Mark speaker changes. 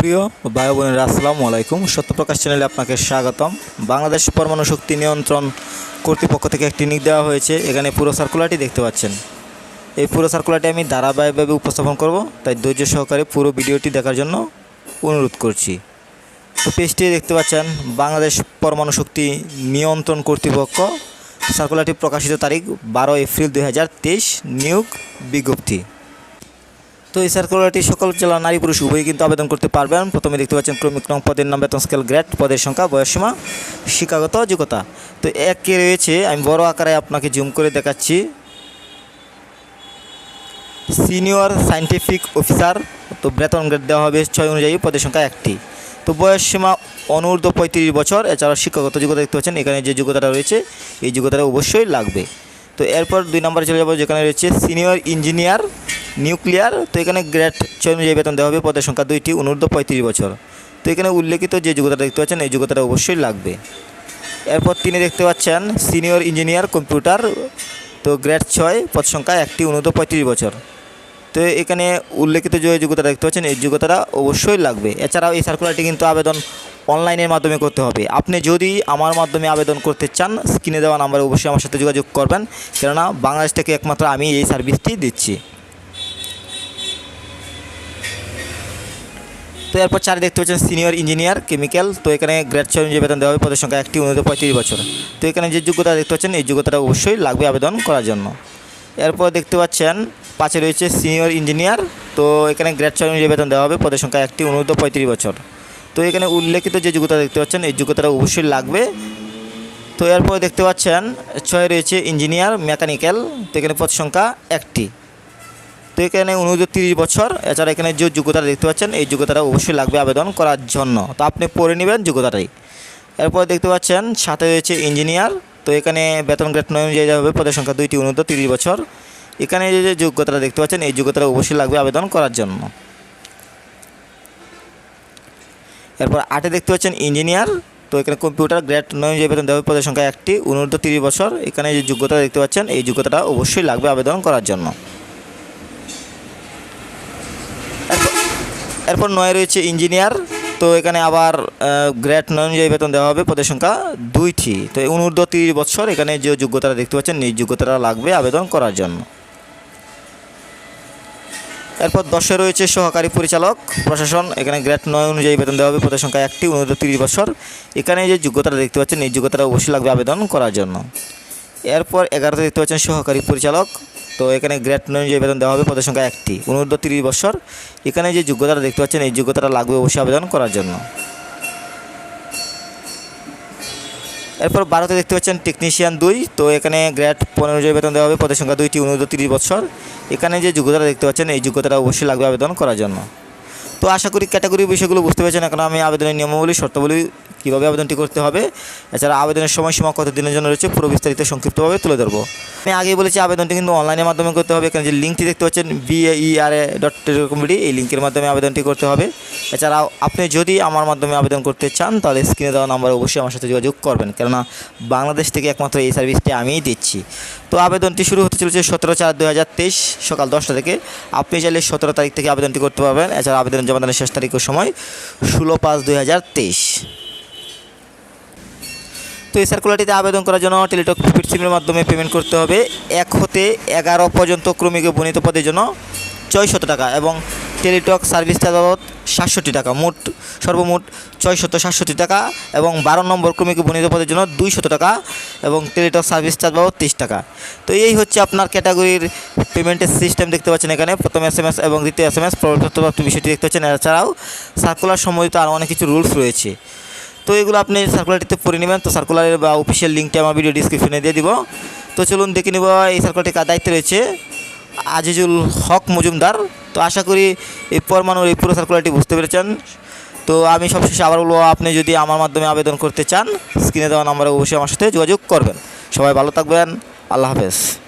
Speaker 1: সুপ্রিয় ভাই বোনেরা, আসসালামু আলাইকুম। সত্যপ্রকাশ চ্যানেলে আপনাকে স্বাগতম। বাংলাদেশ পরমাণু শক্তি নিয়ন্ত্রণ কর্তৃপক্ষ থেকে একটি নিক দেওয়া হয়েছে। এখানে পুরো সার্কুলারটি দেখতে পাচ্ছেন। এই পুরো সার্কুলারটি আমি ধারাবাহিকভাবে উপস্থাপন করব, তাই ধৈর্য সহকারে পুরো ভিডিওটি দেখার জন্য অনুরোধ করছি। তো পেজটি দেখতে পাচ্ছেন, বাংলাদেশ পরমাণু শক্তি নিয়ন্ত্রণ কর্তৃপক্ষ। সার্কুলারটি প্রকাশিত তারিখ বারো এপ্রিল দু হাজার তেইশ, নিয়োগ বিজ্ঞপ্তি। তো এই সার্কুলারটি সকল জেলা নারী পুরুষ উভয়ই কিন্তু আবেদন করতে পারবেন। প্রথমে দেখতে পাচ্ছেন ক্রমিক নং পদের নাম বেতন স্কেল গ্রেড, পদের সংখ্যা বয়সীমা শিক্ষাগত যোগ্যতা। তো একে রয়েছে, আমি বড় আকারে আপনাকে জুম করে দেখাচ্ছি। সিনিয়র সায়েন্টিফিক অফিসার, তো বেতন গ্রেড দেওয়া হবে ছয় অনুযায়ী, পদের সংখ্যা একটি। তো বয়স সীমা অনূর্ধ্ব পঁয়ত্রিশ বছর, এছাড়াও শিক্ষাগত যোগ্যতা দেখতে পাচ্ছেন, এখানে যে যোগ্যতাটা রয়েছে, এই যোগ্যতাটা অবশ্যই লাগবে। তো এরপর দুই নম্বরে চলে যাব, যেখানে রয়েছে সিনিয়র ইঞ্জিনিয়ার নিউক্লিয়ার, তো এখানে গ্রেড ছয় অনুযায়ী বেতন দেওয়া হবে, পদের সংখ্যা দুইটি, অনূর্ধ্ব পঁয়ত্রিশ বছর। তো এখানে উল্লেখিত যে যোগ্যতা দেখতে পাচ্ছেন, এই যোগ্যতাটা অবশ্যই লাগবে। এরপর তিনি দেখতে পাচ্ছেন, সিনিয়র ইঞ্জিনিয়ার কম্পিউটার, তো গ্রেড ছয়, পদ সংখ্যা একটি, অনূর্ধ্ব পঁয়ত্রিশ বছর। তো এখানে উল্লেখিত যে যোগ্যতা দেখতে পাচ্ছেন, এই যোগ্যতাটা অবশ্যই লাগবে। এছাড়াও এই সার্কুলারটি কিন্তু আবেদন অনলাইনের মাধ্যমে করতে হবে। আপনি যদি আমার মাধ্যমে আবেদন করতে চান স্ক্রিনে দেওয়া নাম্বারে অবশ্যই আমার সাথে যোগাযোগ করবেন। কেননা বাংলাদেশ থেকে একমাত্র আমি এই সার্ভিসটি দিচ্ছি। তো এরপর চারে দেখতে পাচ্ছেন সিনিয়র ইঞ্জিনিয়ার কেমিক্যাল। তো এখানে গ্রেড ছয় অনুযায়ী বেতন দেওয়া হবে, পদের সংখ্যা একটি অনুযায়ী পঁয়ত্রিশ বছর। তো এখানে যে যোগ্যতা দেখতে পাচ্ছেন, এই যোগ্যতাটা অবশ্যই লাগবে আবেদন করার জন্য। এরপর দেখতে পাচ্ছেন, পাঁচে রয়েছে সিনিয়র ইঞ্জিনিয়ার। তো এখানে গ্রেড ছয় অনুযায়ী বেতন দেওয়া হবে, পদের সংখ্যা একটি অনুরোধ পঁয়ত্রিশ বছর। তো এখানে উল্লেখিত যে যোগ্যতা দেখতে পাচ্ছেন, এই যোগ্যতাটা অবশ্যই লাগবে। তো এরপর দেখতে পাচ্ছেন, ছয় রয়েছে ইঞ্জিনিয়ার, মেকানিক্যাল। তো এখানে পদ সংখ্যা একটি। তো এখানে অনুরোধ তিরিশ বছর। এছাড়া এখানে যে যোগ্যতা দেখতে পাচ্ছেন, এই যোগ্যতাটা অবশ্যই লাগবে আবেদন করার জন্য। তো আপনি পড়ে নেবেন যোগ্যতাটাই। এরপর দেখতে পাচ্ছেন, সাথে রয়েছে ইঞ্জিনিয়ার। তো এখানে বেতন গ্রেড নয় অনুযায়ী হবে, পদের সংখ্যা দুইটি অনুরোধ তিরিশ বছর। এখানে যে যে যোগ্যতাটা দেখতে পাচ্ছেন, এই যোগ্যতাটা অবশ্যই লাগবে আবেদন করার জন্য। এরপর আটে দেখতে পাচ্ছেন ইঞ্জিনিয়ার। তো এখানে কম্পিউটার গ্রেড নয় অনুযায়ী বেতন দেওয়া পদের সংখ্যা একটি অনুরোধ তিরিশ বছর। এখানে যে যোগ্যতা দেখতে পাচ্ছেন, এই যোগ্যতাটা অবশ্যই লাগবে আবেদন করার জন্য। এরপর নয় রয়েছে ইঞ্জিনিয়ার, তো এখানে আবার গ্রেড নয় অনুযায়ী বেতন দেওয়া হবে, পদের সংখ্যা দুইটি। তো অনুর্ধ তিরিশ বছর, এখানে যে যোগ্যতাটা দেখতে পাচ্ছেন এই যোগ্যতাটা লাগবে আবেদন করার জন্য। এরপর দশে রয়েছে সহকারী পরিচালক, প্রশাসন, এখানে গ্রেড নয় অনুযায়ী বেতন দেওয়া হবে, পদের সংখ্যা একটি অনুরোধ তিরিশ বছর। এখানে যে যোগ্যতাটা দেখতে পাচ্ছেন এই যোগ্যতাটা অবশ্যই লাগবে আবেদন করার জন্য। এরপর এগারোতে দেখতে পাচ্ছেন সহকারী পরিচালক তো এখানে গ্রেড নয় অনুযায়ী বেতন দেওয়া হবে, পদের সংখ্যা একটি। অনুরোধ তিরিশ বছর। এখানে যে যোগ্যতাটা দেখতে পাচ্ছেন, এই যোগ্যতাটা লাগবে অবশ্যই আবেদন করার জন্য। এরপর বারোতে দেখতে পাচ্ছেন টেকনিশিয়ান দুই। তো এখানে গ্রেড পনেরো অনুযায়ী বেতন দেওয়া হবে, পদের সংখ্যা দুইটি অনুরোধ তিরিশ বছর। এখানে যে যোগ্যতাটা দেখতে পাচ্ছেন, এই যোগ্যতাটা অবশ্যই লাগবে আবেদন করার জন্য। তো আশা করি ক্যাটাগরি বিষয়গুলো বুঝতে পেরেছেন। এখন আমি আবেদনের নিয়মাবলী, শর্তাবলী কীভাবে আবেদনটি করতে হবে? এছাড়া আবেদনের সময়সীমা কত দিনের জন্য রয়েছে? পুরো বিস্তারিত সংক্ষিপ্তভাবে তুলে ধরবো। আমি আগেই বলেছি, আবেদনটি কিন্তু অনলাইনের মাধ্যমে করতে হবে। এখানে যে লিঙ্কটি দেখতে পাচ্ছেন বিএইআরএ ডট টেলিকমিডি এই লিঙ্কের মাধ্যমে আবেদনটি করতে হবে। এছাড়াও আপনি যদি আমার মাধ্যমে আবেদন করতে চান, তাহলে স্ক্রিনে দেওয়া নাম্বারে অবশ্যই আমার সাথে যোগাযোগ করবেন। কেননা বাংলাদেশ থেকে একমাত্র এই সার্ভিসটি আমিই দিচ্ছি। তো আবেদনটি শুরু হতে চলেছে সতেরো চার দু সকাল দশটা থেকে। আপনি চাইলে সতেরো তারিখ থেকে আবেদনটি করতে পারবেন। এছাড়া আবেদন জমাদানের শেষ তারিখের সময় ষোলো পাঁচ দুই তো এই সার্কুলারটিতে আবেদন করার জন্য টেলিটক প্রিপেড সিমের মাধ্যমে পেমেন্ট করতে হবে। এক হতে এগারো পর্যন্ত ক্রমিক বর্ণিত পদের জন্য ছয়শত টাকা এবং টেলিটক সার্ভিস চার্জ বাবদ সাতষট্টি টাকা। মোট, সর্বমোট ছয়শত সাতষট্টি টাকা এবং বারো নম্বর ক্রমিক বর্ণিত পদের জন্য দুইশত টাকা এবং টেলিটক সার্ভিস চার্জ বাবদ তিরিশ টাকা। তো এই হচ্ছে আপনার ক্যাটাগরির পেমেন্টের সিস্টেম দেখতে পাচ্ছেন এখানে। প্রথম এস এম এস এবং দ্বিতীয় এস এম এস প্রবর্তপ্রাপ্ত বিষয়টি দেখতে পাচ্ছেন। এছাড়াও সার্কুলার সম্বন্ধিত আরও অনেক কিছু রুলস রয়েছে। তো এগুলো আপনি সার্কুলারটিতে পড়ে নেবেন। তো সার্কুলারের বা অফিসিয়াল লিঙ্কটি আমার ভিডিও ডিসক্রিপশনে দিয়ে দিব। তো চলুন দেখে নেব এই সার্কুলারটি কার দায়িত্বে রয়েছে। আজিজুল হক মজুমদার। তো আশা করি এই পরমাণুর এই পুরো সার্কুলারটি বুঝতে পেরেছেন। তো আমি সবশেষে আবার বলব, আপনি যদি আমার মাধ্যমে আবেদন করতে চান স্ক্রিনে দেওয়া নাম্বারে অবশ্যই আমার সাথে যোগাযোগ করবেন। সবাই ভালো থাকবেন। আল্লাহ হাফেজ।